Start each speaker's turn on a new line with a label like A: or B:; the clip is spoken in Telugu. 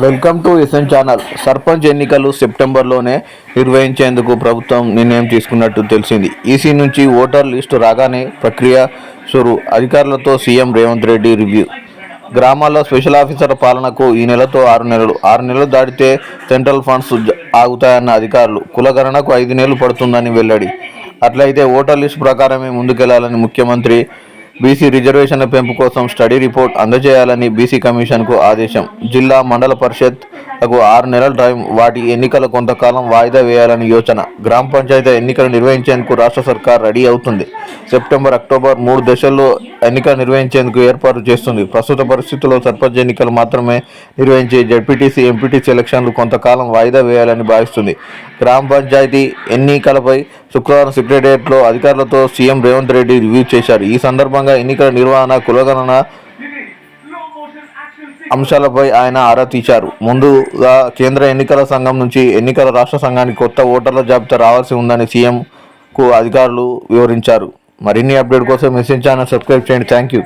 A: Welcome to SN channel. Sarpanch ఎన్నికలు సెప్టెంబర్లోనే నిర్వహించేందుకు ప్రభుత్వం నిర్ణయం తీసుకున్నట్టు తెలిసింది. ఈసీ నుంచి ఓటర్ లిస్టు రాగానే ప్రక్రియ షురు అధికారులతో సీఎం రేవంత్ రెడ్డి రివ్యూ. గ్రామాల్లో స్పెషల్ ఆఫీసర్ పాలనకు ఈ నెలతో ఆరు నెలలు. ఆరు నెలలు దాటితే సెంట్రల్ ఫండ్స్ ఆగుతాయన్న అధికారులు. కులగణనకు ఐదు నెలలు పడుతుందని వెల్లడి. అట్లయితే ఓటర్ లిస్టు ప్రకారమే ముందుకెళ్ళాలని ముఖ్యమంత్రి బీసీ రిజర్వేషన్ల పెంపు కోసం స్టడీ రిపోర్ట్ అందజేయాలని బీసీ కమిషన్కు ఆదేశం. జిల్లా మండల పరిషత్కు ఆరు నెలల టైం వాటి ఎన్నికలు కొంతకాలం వాయిదా వేయాలని యోచన. గ్రామ పంచాయతీ ఎన్నికలు నిర్వహించేందుకు రాష్ట్ర సర్కార్ రెడీ అవుతుంది. సెప్టెంబర్ అక్టోబర్ మూడు దశల్లో ఎన్నికలు నిర్వహించేందుకు ఏర్పాటు చేస్తుంది. ప్రస్తుత పరిస్థితుల్లో సర్పంచ్ ఎన్నికలు మాత్రమే నిర్వహించే జడ్పీటీసీ ఎంపీటీసీ ఎలక్షన్లు కొంతకాలం వాయిదా వేయాలని భావిస్తుంది. గ్రామ పంచాయతీ ఎన్నికలపై శుక్రవారం సెక్రటరియట్లో అధికారులతో సీఎం రేవంత్ రెడ్డి రివ్యూ చేశారు. ఈ సందర్భంగా ఎన్నికల నిర్వహణ కులగణన అంశాలపై ఆయన ఆరా తీశారు. ముందుగా కేంద్ర ఎన్నికల సంఘం నుంచి ఎన్నికల రాష్ట్ర సంఘానికి కొత్త ఓటర్ల జాబితా రావాల్సి ఉందని సీఎంకు అధికారులు వివరించారు. మరిన్ని అప్డేట్ కోసం మెసేజ్ ఛానల్ సబ్స్క్రైబ్ చేయండి. Thank you